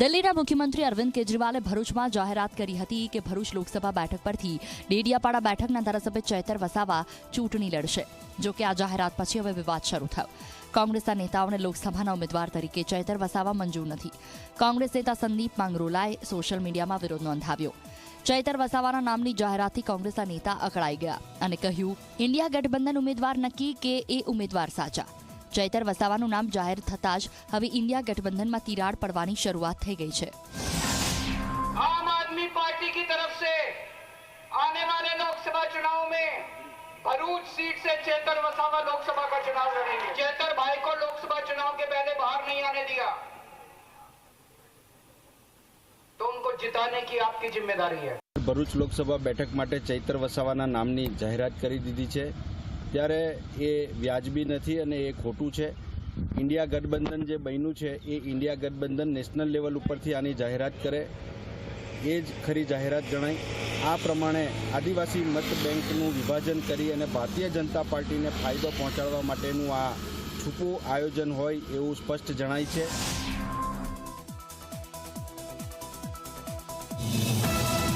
દિલ્હીના મુખ્યમંત્રી અરવિંદ કેજરીવાલે ભરૂચમાં જાહેરાત કરી હતી કે ભરૂચ લોકસભા બેઠક પરથી ડેડિયાપાડા બેઠકના ધારાસભ્ય ચૈતર વસાવા ચૂંટણી લડશે. જો કે આ જાહેરાત પછી હવે વિવાદ શરૂ થયો. કોંગ્રેસના નેતાઓને લોકસભાના ઉમેદવાર તરીકે ચૈતર વસાવા મંજૂર નથી. કોંગ્રેસ નેતા સંદીપ માંગરોલાએ સોશિયલ મીડિયામાં વિરોધ નોંધાવ્યો. ચૈતર વસાવાના નામની જાહેરાતથી કોંગ્રેસના નેતા અકળાઈ ગયા અને કહ્યું, ઇન્ડિયા ગઠબંધન ઉમેદવાર નક્કી કે એ ઉમેદવાર સાચા? ચૈતર વસાવાનું નામ જાહેર થતાં જ હવે ઇન્ડિયા ગઠબંધનમાં તિરાડ પડવાની શરૂઆત થઈ ગઈ છે आम आदमी पार्टी की तरफ से आने वाले लोकसभा चुनाव में भरूच सीट से चेतर वसावा लोकसभा का चुनाव लड़ेंगे चेतर भाई को लोकसभा चुनाव के पहले बाहर नहीं आने दिया तो उनको जिताने की आपकी जिम्मेदारी है ભરૂચ લોકસભા બેઠક માટે ચૈતર વસાવાના નામની જાહેરાત કરી દીધી છે ત્યારે એ વ્યાજબી નથી અને એ ખોટું છે. ઇન્ડિયા ગઠબંધન જે બન્યું છે, એ ઇન્ડિયા ગઠબંધન નેશનલ લેવલ ઉપરથી આની જાહેરાત કરે. એ જ ખરી જાહેરાત જણાય આ પ્રમાણે આદિવાસી મત બેંકનું વિભાજન કરી અને ભારતીય જનતા પાર્ટીને ફાયદો પહોંચાડવા માટેનું આ છૂપું આયોજન હોય એવું સ્પષ્ટ જણાય છે.